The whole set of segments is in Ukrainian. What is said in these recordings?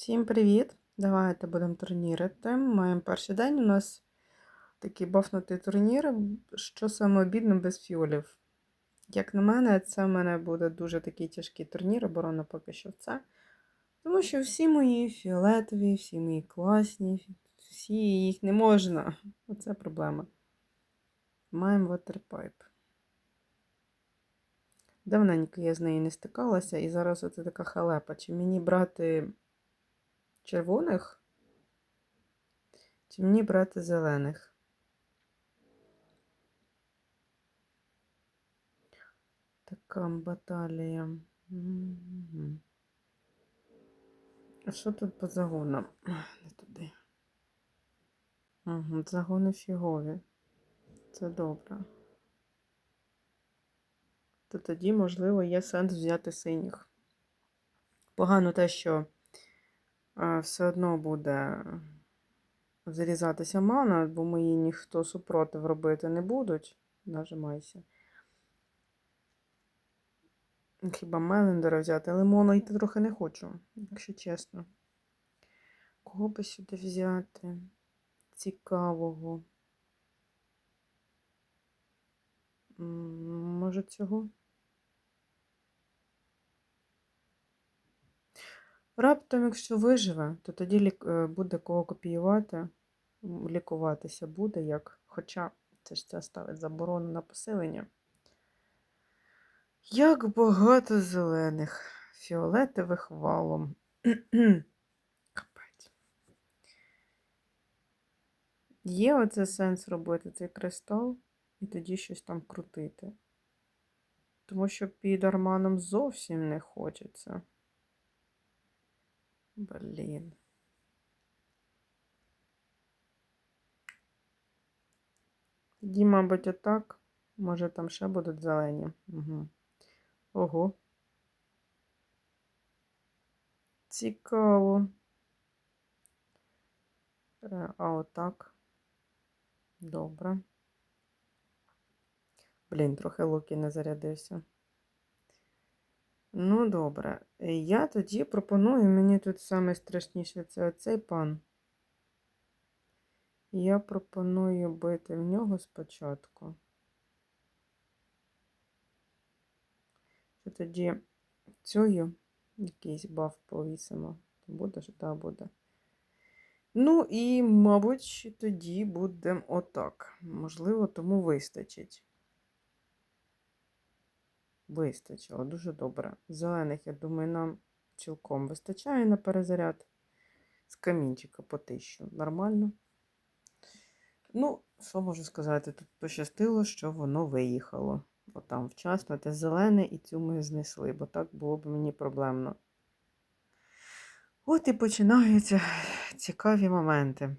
Всім привіт! Давайте будемо турнірити. Маємо перший день. У нас такий бафнутий турнір, що саме обідно без фіолів. Як на мене, це в мене буде дуже такий тяжкий турнір, оборона поки що це. Тому що всі мої фіолетові, всі мої класні, всі їх не можна. Оце проблема. Маємо ватерпайп. Давненько я з нею не стикалася, і зараз оце така халепа. Чи мені брати червоних, чи мені брати зелених? Така баталія. А що тут по загонам? Не туди. Угу, загони фігові. Це добре. То тоді, можливо, є сенс взяти синіх. Погано те, що все одно буде зрізатися мана, бо мої ніхто супротив робити не будуть. Нажимайся. Хіба Мелендера взяти, але моно йти трохи не хочу, якщо чесно. Кого би сюди взяти? Цікавого. Може цього? Раптом, якщо виживе, то тоді е, буде кого копіювати, лікуватися буде як. Хоча це ж це ставить заборону на поселення. Як багато зелених, фіолетових валом. Капець. Є оце сенс робити цей кристал і тоді щось там крутити. Тому що під арманом зовсім не хочеться. Блін. Тоді, мабуть, отак. Може, там ще будуть зелені. Угу. Ого. Цікаво. Е, А отак. Добре. Блін, трохи луки не зарядився. Ну, добре. Е, Я тоді пропоную, мені тут саме страшніше це оцей пан. Я пропоную бити в нього спочатку. Що тоді цю якийсь баф повісимо. То буде ж, да, буде. Ну і, мабуть, тоді будемо отак. Можливо, тому вистачить. Вистачило, дуже добре. Зелених, я думаю, нам цілком вистачає на перезаряд. З камінчика по тисячу. Нормально. Ну, що можу сказати? Тут пощастило, що воно виїхало. Отам вчасно те зелене і цю ми знесли, бо так було б мені проблемно. От і починаються цікаві моменти.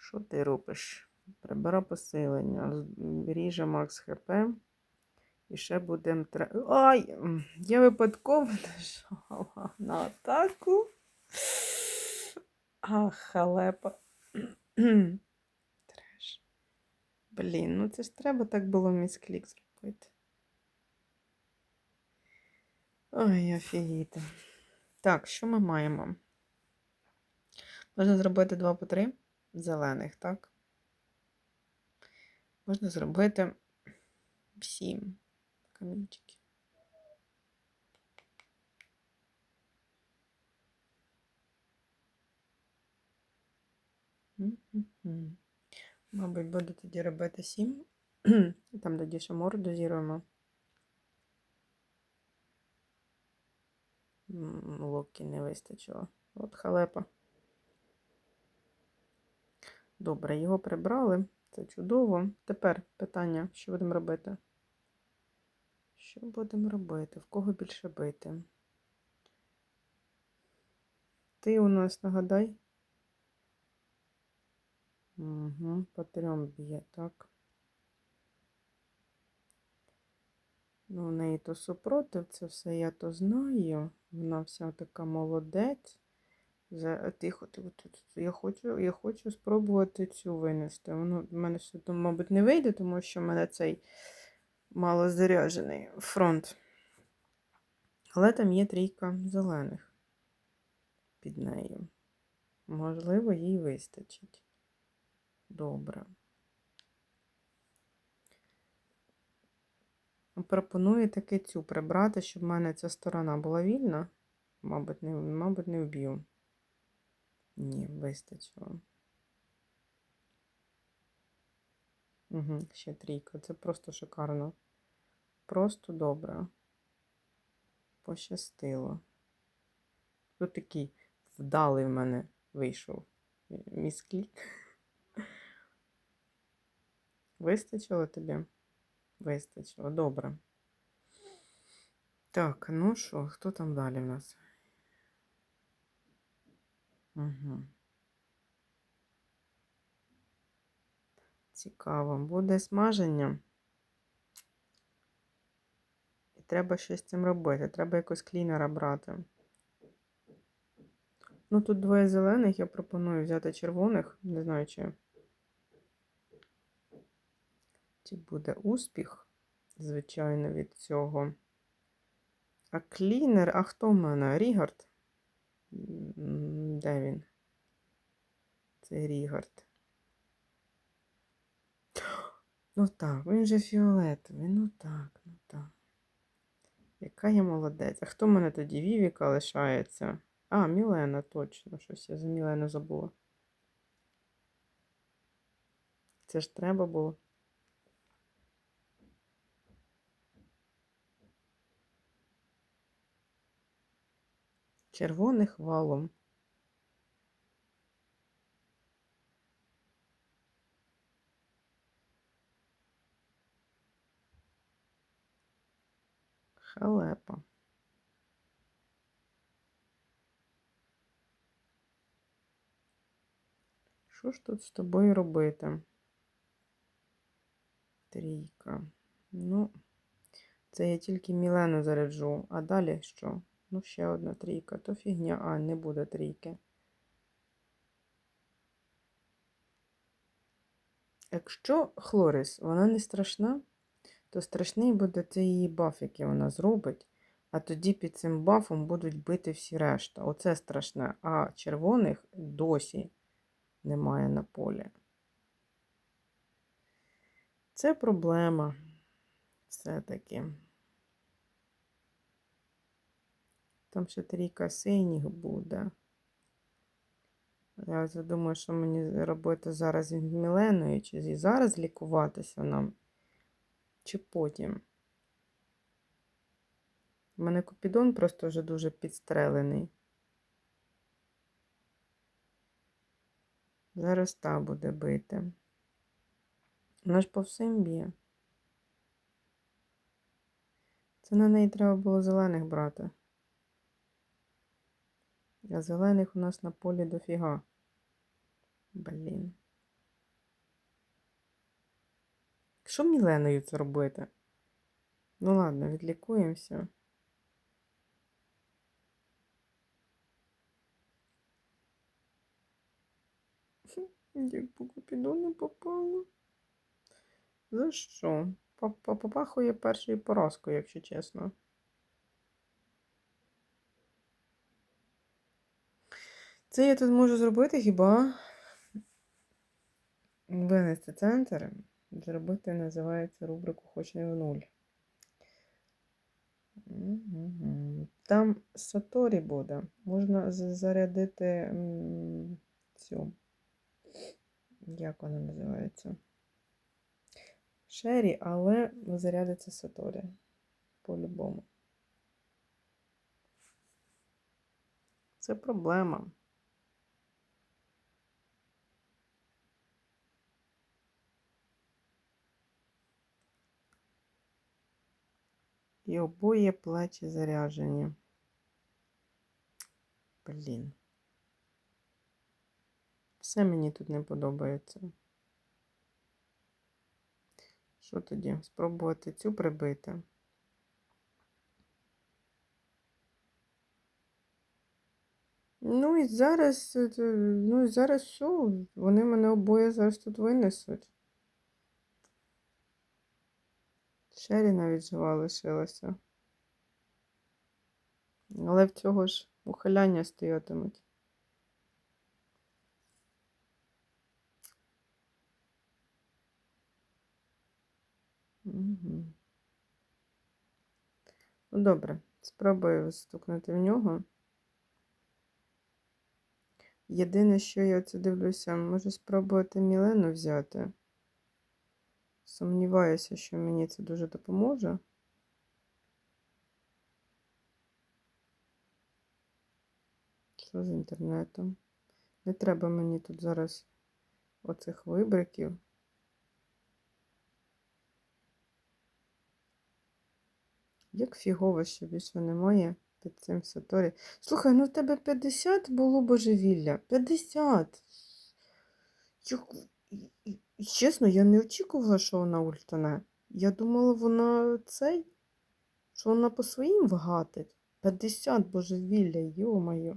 Що ти робиш? Прибира посилення. Ріже Макс ХП. І ще будемо. Ай! Я випадково нажала на атаку. Ах, халепа. Треш. Блін, ну це ж треба так було місклік зробити. Ой, офігіти. Так, що ми маємо? Можна зробити 2 по 3 зелених, так? Можна зробити 7 камінчиків. Мабуть, буду тоді робити 7. Там тоді ще морду дозіруємо. Локі не вистачило. От халепа. Добре, його прибрали. Це чудово. Тепер питання, що будемо робити? Що будемо робити? В кого більше бити? Ти у нас нагадай. Угу, по трьом б'є, так. Ну, в неї то супротив, це все я то знаю. Вона вся така молодець. Тихо, тихо, тихо. Я хочу, я хочу спробувати цю винести. Воно в мене все, мабуть, не вийде, тому що в мене цей малозаряджений фронт. Але там є трійка зелених під нею. Можливо, їй вистачить. Добре. Пропоную таки цю прибрати, щоб в мене ця сторона була вільна. Мабуть, не, мабуть, не вб'ю. Ні, вистачило. Угу, ще трійка. Це просто шикарно. Просто добре. Пощастило. Тут такий вдалий в мене вийшов місклік. Вистачило тобі? Вистачило, добре. Так, ну що, хто там далі в нас? Угу. Цікаво, буде смаження. І треба щось з цим робити. Треба якось клінера брати. Ну, тут двоє зелених, я пропоную взяти червоних. Не знаю, чи, чи буде успіх, звичайно, від цього. А клінер, а хто в мене? Рігард? Де він? Це Рігард. Ну так, він же фіолетовий. Ну так, ну так. Яка я молодець. А хто в мене тоді? Вівіка лишається? А, Мілена, точно. Щось я за Мілену забула. Це ж треба було. Червоних валом. Халепа. Що ж тут з тобою робити? Трійка. Ну, це я тільки Мілену заряджу. А далі що? Ну, ще одна трійка. То фігня, а не буде трійки. Якщо Хлорис, вона не страшна, то страшний буде цей її баф, який вона зробить. А тоді під цим бафом будуть бити всі решта. Оце страшне. А червоних досі немає на полі. Це проблема. Все-таки. Там ще трійка синіх буде. Я вже думаю, що мені робити зараз з Міленою, чи зараз лікуватися нам, чи потім. У мене Купідон просто вже дуже підстрелений. Зараз та буде бити. Вона ж по всім б'є. Це на неї треба було зелених брати. А зелених у нас на полі дофіга. Блін. Що Міленою це робити? Ну ладно, відлікуємося. Як по купідону попало. За що? Попахує першою поразкою, якщо чесно. Це я тут можу зробити хіба винести центр. Зробити називається рубрику Хоч не в нуль. Там Саторі буде. Можна зарядити цю. Як вона називається? Шері, але зарядиться Саторі. По-любому. Це проблема. Обоє плечі заряджені. Блін. Все мені тут не подобається. Що тоді? Спробувати цю прибити. Ну і зараз, ну і зараз все, вони мене обоє зараз тут винесуть. Шері навіть жива лишилася. Але в цього ж ухиляння стоятимуть. Ну, добре, спробую стукнути в нього. Єдине, що я оце дивлюся, можу спробувати Мілену взяти. Сумніваюся, що мені це дуже допоможе. Що з інтернетом? Не треба мені тут зараз оцих вибриків. Як фігово, що більше немає під цим Саторі. Слухай, ну в тебе 50 було божевілля. 50. Як... Чесно, я не очікувала, що вона ультане. Я думала, вона цей, що вона по своїм вгатить. 50 божевілля, йо-моє.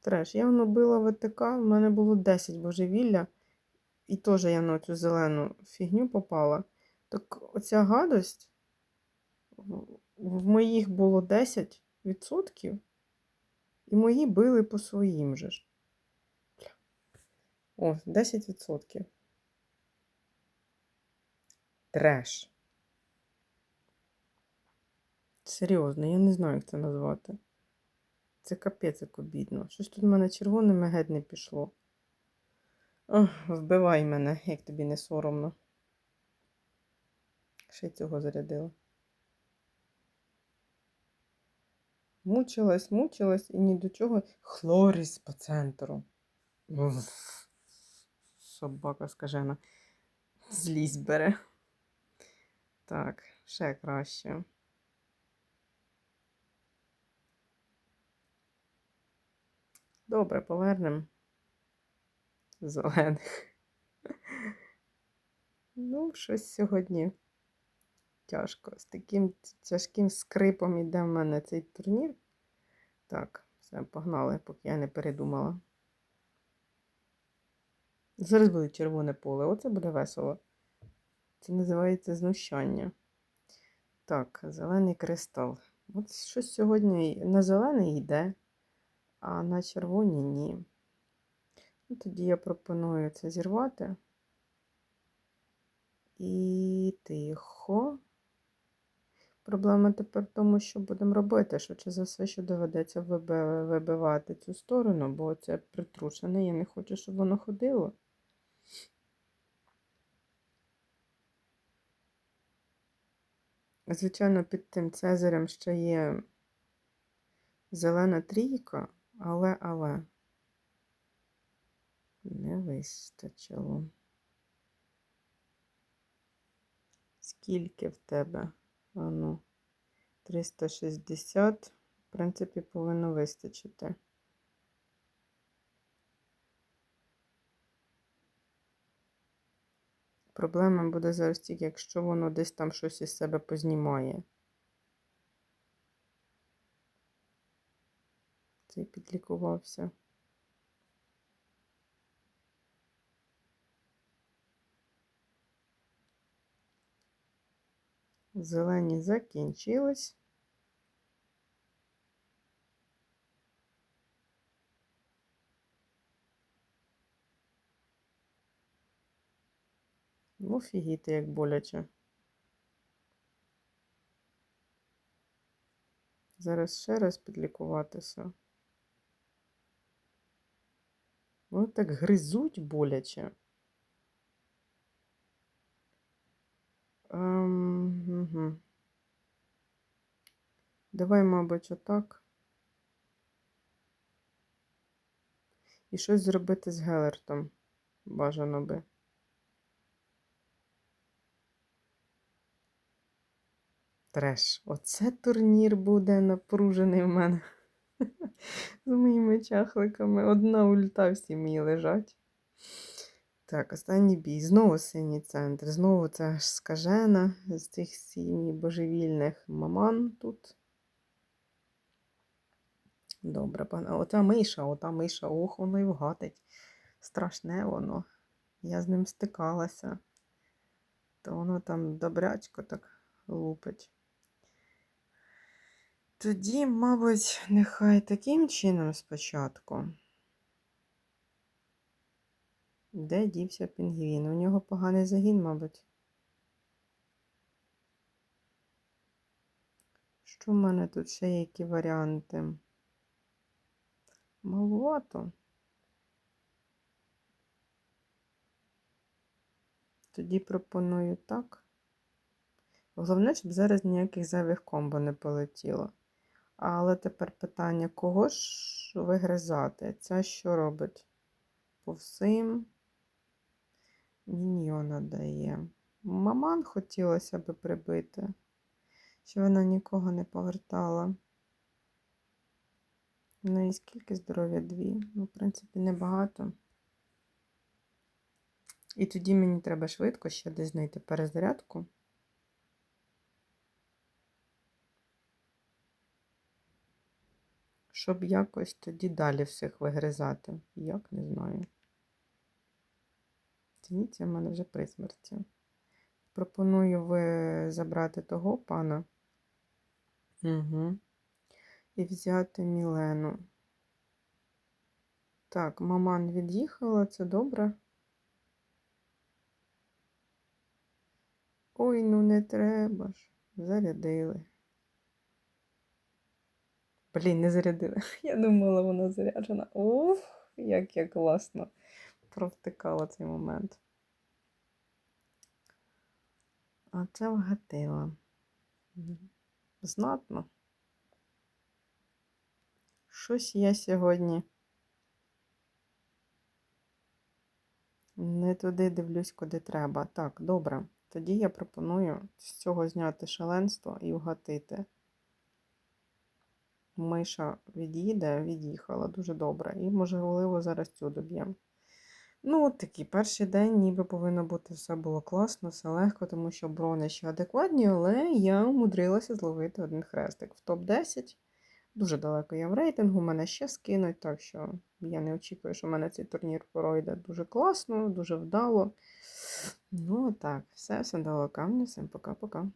Треш. Я воно била ВТК, в мене було 10 божевілля, і теж я на цю зелену фігню попала. Так оця гадость в моїх було 10%, і мої били по своїм же ж. О, 10%. Треш. Серйозно, я не знаю, як це назвати. Це капець як обідно. Щось тут в мене червоними геть не пішло. Ох, вбивай мене, як тобі не соромно. Ще цього зарядила. Мучилась, мучилась і ні до чого. Хлоріс по центру. Уф. Собака скажена. Злість бере. Так, ще краще. Добре, повернемо зелених. Ну, щось сьогодні тяжко. З таким тяжким скрипом іде в мене цей турнір. Так, все, погнали, поки я не передумала. Зараз буде червоне поле. Оце буде весело. Це називається знущання. Так, зелений кристал. От щось сьогодні на зелений йде, а на червоні ні. Ну, тоді я пропоную це зірвати. І тихо. Проблема тепер в тому, що будемо робити. Швидше за все, що доведеться вибивати цю сторону, бо це притрушене, я не хочу, щоб воно ходило. Звичайно, під тим цезарем ще є зелена трійка, але, але не вистачило. Скільки в тебе? Ану, 360, в принципі, повинно вистачити. Проблема буде зараз тільки, якщо воно десь там щось із себе познімає. Цей підлікувався. Зелені закінчились. Офігіти, як боляче. Зараз ще раз підлікуватися. Вони так гризуть боляче. Ем, угу. Давай, мабуть, отак. І щось зробити з Гелертом. Бажано би. Треш. Оце турнір буде напружений в мене. З моїми чахликами. Одна ульта всі мої лежать. Так, останній бій. Знову синій центр. Знову це аж скажена з цих сім'ї божевільних маман тут. Добре, пане. Ота миша, ота миша, ох, воно і вгатить. Страшне воно. Я з ним стикалася. То воно там добрячко так лупить. Тоді, мабуть, нехай таким чином спочатку. Де дівся пінгвін? У нього поганий загін, мабуть. Що в мене тут ще які варіанти? Маловато. Тоді пропоную так. Головне, щоб зараз ніяких зайвих комбо не полетіло. Але тепер питання, кого ж вигризати? Це що робить? По всім міньйона дає. Маман хотілося би прибити, що вона нікого не повертала. В неї скільки здоров'я? Дві. Ну, в принципі, небагато. І тоді мені треба швидко ще десь знайти перезарядку. Щоб якось тоді далі всіх вигризати. Як не знаю. Дивіться, в мене вже при смерті. Пропоную ви забрати того пана. Угу. І взяти Мілену. Так, маман від'їхала, це добре. Ой, ну не треба ж. Зарядили. Блін, не зарядили. Я думала, вона заряджена. Уф, як я класно провтикала цей момент. А це вгатила. Знатно. Щось я сьогодні не туди дивлюсь, куди треба. Так, добре. Тоді я пропоную з цього зняти шаленство і вгатити. Миша від'їде, від'їхала дуже добре. І, можливо, зараз цю доб'ємо. Ну, от такий перший день, ніби повинно бути все було класно, все легко, тому що брони ще адекватні, але я умудрилася зловити один хрестик в топ-10. Дуже далеко я в рейтингу, мене ще скинуть, так що я не очікую, що в мене цей турнір пройде дуже класно, дуже вдало. Ну, так, все, все камню, всім пока-пока.